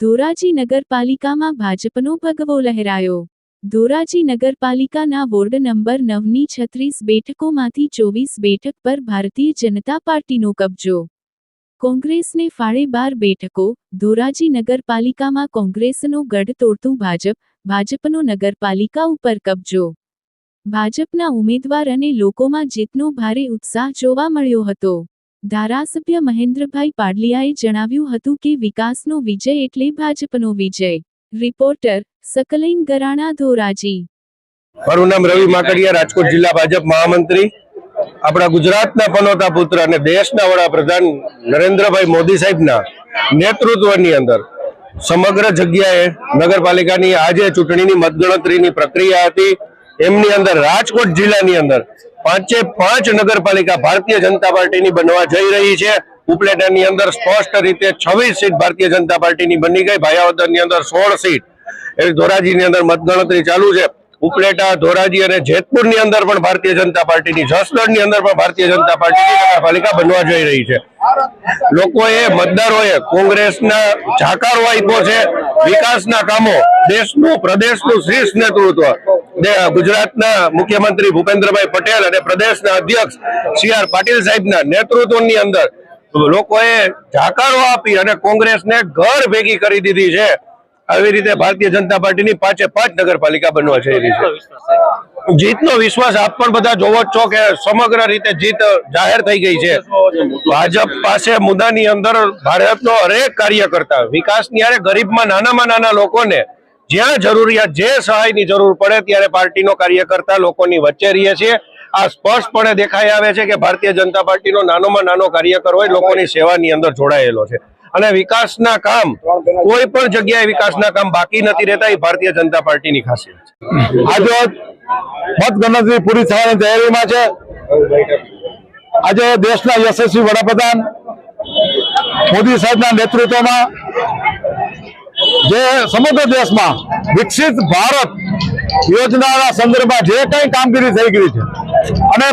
ધોરાજી નગરપાલિકામાં ભાજપનો ભગવો લહેરાયો. ધોરાજી નગરપાલિકાના વોર્ડ નંબર નવની છત્રીસ બેઠકોમાંથી ચોવીસ બેઠક પર ભારતીય જનતા પાર્ટીનો કબજો. કોંગ્રેસને ફાળે બાર બેઠકો, ધોરાજી નગરપાલિકામાં કોંગ્રેસનો ગઢ તોડતું ભાજપ, ભાજપનો નગરપાલિકા ઉપર કબજો. ભાજપના ઉમેદવાર અને લોકોમાં જીતનો ભારે ઉત્સાહ જોવા મળ્યો હતો. ધારાસભ્ય મહેન્દ્રભાઈ પાડલિયાએ જણાવ્યું હતું કે વિકાસનો વિજય એટલે ભાજપનો વિજય. રિપોર્ટર સકલૈન ગરાણા ધોરાજી. મારું નામ રવિ માકડિયા, રાજકોટ જિલ્લા ભાજપ મહામંત્રી. આપણા ગુજરાતના પનોતા પુત્ર અને દેશના વડાપ્રધાન નરેન્દ્રભાઈ મોદી સાહેબના નેતૃત્વની અંદર સમગ્ર જગ્યાએ નગરપાલિકાની આજે ચૂંટણીની મતગણતરીની પ્રક્રિયા હતી. એમની અંદર રાજકોટ જિલ્લાની અંદર પાંચે પાંચ નગરપાલિકા ભારતીય જનતા પાર્ટીની બનવા જઈ રહી છે. ઉપલેટાની અંદર સ્પષ્ટ રીતે છવ્વીસ સીટ ભારતીય જનતા પાર્ટીની બની ગઈ. ભાયાવદરની અંદર સોળ સીટ. એવી ધોરાજીની અંદર મતગણતરી ચાલુ છે. ઉપલેટા, ધોરાજી અને જેતપુરની અંદર પણ ભારતીય જનતા પાર્ટીની, જસદણની અંદર પણ ભારતીય જનતા પાર્ટીની નગરપાલિકા બનવા જઈ રહી છે. લોકોએ, મતદારોએ કોંગ્રેસના જાકારો આપ્યો છે. વિકાસના કામો, દેશનું, પ્રદેશનું શ્રેષ્ઠ નેતૃત્વ. ગુજરાતના મુખ્યમંત્રી ભૂપેન્દ્રભાઈ પટેલ અને પ્રદેશના અધ્યક્ષ સી આર પાટીલ સાહેબના નેતૃત્વની અંદર લોકોએ જાકારો આપી અને કોંગ્રેસને ઘર ભેગી કરી દીધી છે. આવી રીતે ભારતીય જનતા પાર્ટીની પાંચે પાંચ નગરપાલિકા બનવા જઈ છે. જીતનો વિશ્વાસ આપ પણ બધા જોવો જ છો કે સમગ્ર રીતે જીત જાહેર થઈ ગઈ છે. ભાજપ પાસે મુદ્દાની અંદર ભારતનો હરેક કાર્યકર્તા વિકાસની અરે ગરીબમાં નાનામાં નાના લોકોને જ્યાં જરૂરિયાત જે સહાયની જરૂર પડે ત્યારે પાર્ટીનો કાર્યકર્તા લોકોની વચ્ચે રહીએ છીએ. આ સ્પષ્ટપણે દેખાઈ આવે છે કે ભારતીય જનતા પાર્ટીનો નાનોમાં નાનો કાર્યકર હોય, લોકોની સેવાની અંદર જોડાયેલો છે. અને વિકાસના કામ, કોઈ પણ જગ્યાએ વિકાસના કામ બાકી નથી રહેતા, એ ભારતીય જનતા પાર્ટીની ખાસિયત આજે મતગણતરી પૂરી થવાની તૈયારીમાં છે. આજે દેશના યશસ્વી વડાપ્રધાન મોદી સાહેબના નેતૃત્વમાં જે સમગ્ર દેશમાં વિકસિત ભારત યોજનાના સંદર્ભમાં જે કંઈ કામગીરી થઈ ગઈ છે અને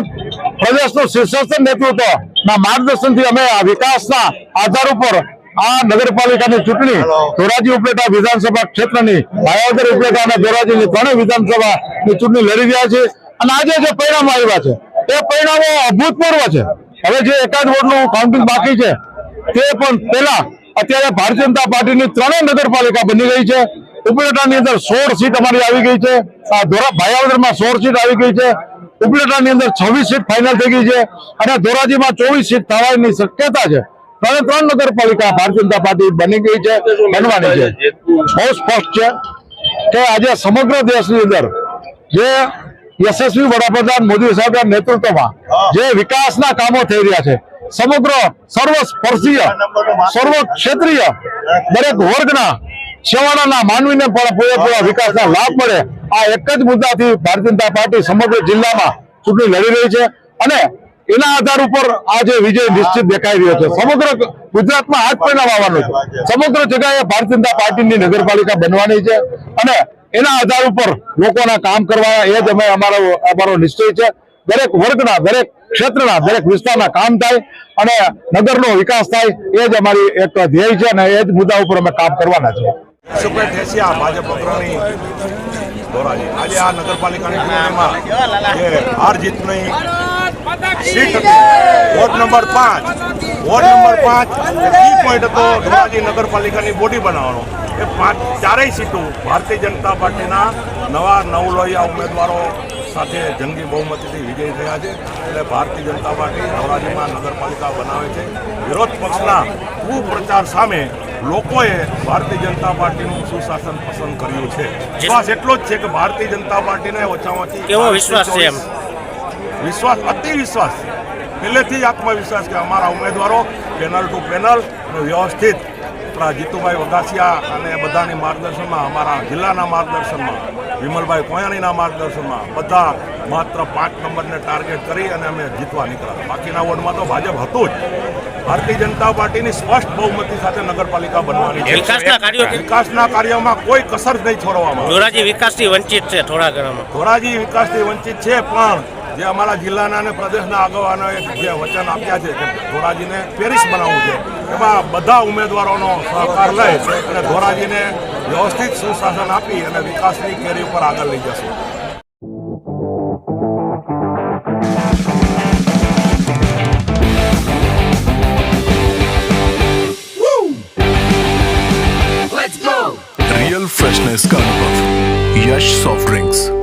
પ્રદેશનું શીર્ષસ્થ નેતૃત્વના માર્ગદર્શનથી અમે આ વિકાસના આધાર ઉપર આ નગરપાલિકાની ચૂંટણી, ધોરાજી ઉપલેટા વિધાનસભા ક્ષેત્રની, ભાયાવદર ઉપલેટા અને ધોરાજીની ત્રણેય વિધાનસભાની ચૂંટણી લડી રહ્યા છે અને આજે જે પરિણામો આવ્યા છે, એ પરિણામો અભૂતપૂર્વ છે. હવે જે એકાદ વોટનું કાઉન્ટિંગ બાકી છે, તે પણ પહેલા અત્યારે ભારતીય જનતા પાર્ટીની ત્રણેય નગરપાલિકા બની ગઈ છે. ઉપલેટાની અંદર સોળ સીટ અમારી આવી ગઈ છે. આ ધોરા ભાયાવદરમાં સોળ સીટ આવી ગઈ છે. ઉપલેટાની અંદર છવ્વીસ સીટ ફાઇનલ થઈ ગઈ છે અને ધોરાજીમાં ચોવીસ સીટ થવાની શક્યતા છે. ત્રણે ત્રણ નગરપાલિકા ભારતીય જનતા પાર્ટી બની ગઈ છે, બનવાની છે. બહુ સ્પષ્ટ છે કે આજે સમગ્ર દેશની અંદર જે યશસ્વી વડાપ્રધાન મોદી સાહેબના નેતૃત્વમાં જે વિકાસના કામો થઈ રહ્યા છે સમગ્ર સર્વ સ્પર્શીય સર્વ ક્ષેત્રીય દરેક વર્ગના છેવાડાના માનવીને પણ પૂરેપૂરા વિકાસના લાભ મળે. આ એક જ મુદ્દાથી ભારતીય જનતા પાર્ટી સમગ્ર જિલ્લામાં ચૂંટણી લડી રહી છે અને એના આધાર ઉપર આજે વિજય નિશ્ચિત દેખાઈ રહ્યો છે. સમગ્ર ગુજરાતમાં આ જ પરિણામ આવવાનું છે. સમગ્ર જગ્યાએ ભારતીય જનતા પાર્ટીની નગરપાલિકા બનવાની છે અને એના આધાર ઉપર લોકોના કામ કરવા એ જ અમે અમારો અમારો નિશ્ચય છે. દરેક વર્ગના દરેક ક્ષેત્રના દરેક વિસ્તારના કામ થાય અને નગરનો વિકાસ થાય, એ જ અમારી એક ધ્યેય છે અને એ જ મુદ્દા ઉપર અમે કામ કરવાના છે પાંચ. વોર્ડ નંબર પાંચ કી હતો ધોરાજી નગરપાલિકાની બોડી બનાવવાનો. એ પાંચ ચારેય સીટો ભારતીય જનતા પાર્ટીના નવા નવલોહિયા ઉમેદવારો સાથે જંગી બહુમતીથી વિજય થયા છે. એટલે ભારતીય જનતા પાર્ટી ધોરાજીમાં નગરપાલિકા બનાવે છે. વિરોધ પક્ષના કુપ્રચાર સામે લોકોએ ભારતીય જનતા પાર્ટીનું સુશાસન પસંદ કર્યું છે. વિશ્વાસ એટલો જ છે કે ભારતીય જનતા પાર્ટીને ઓછામાં ઓછી કેવો વિશ્વાસ છે એમ? વિશ્વાસ અતિ વિશ્વાસ પહેલેથી જ આત્મવિશ્વાસ કે અમારા ઉમેદવારો પેનલ ટુ પેનલ વ્યવસ્થિત આપણા જીતુભાઈ વગાસિયા અને બધાની માર્ગદર્શનમાં અમારા જિલ્લાના માર્ગદર્શનમાં વિમલભાઈ કોયાણીના માર્ગદર્શનમાં બધા માત્ર પાંચ નંબરને ટાર્ગેટ કરી અને અમે જીતવા નીકળ્યા. બાકીના વોર્ડમાં તો ભાજપ હતું જ. ભારતીય જનતા પાર્ટીની સ્પષ્ટ બહુમતી સાથે નગરપાલિકા બનવાની છે. વિકાસના કાર્યમાં કાર્યોમાં કોઈ કસર નહીં છોડવામાં ધોરાજી વિકાસથી વંચિત છે થોડા ઘણામાં. ધોરાજી વિકાસથી વંચિત છે પણ જે અમારા જિલ્લાના અને પ્રદેશના આગેવાનોએ જે વચન આપ્યા છે ધોરાજીને પેરિસ બનાવવું છે એમાં બધા ઉમેદવારોનો સહકાર લઈ અને ધોરાજીને વ્યવસ્થિત સુશાસન આપી અને વિકાસની કેરી ઉપર આગળ લઈ જશે रियल फ्रेशनेस का अनुभव यश सॉफ्ट ड्रिंक्स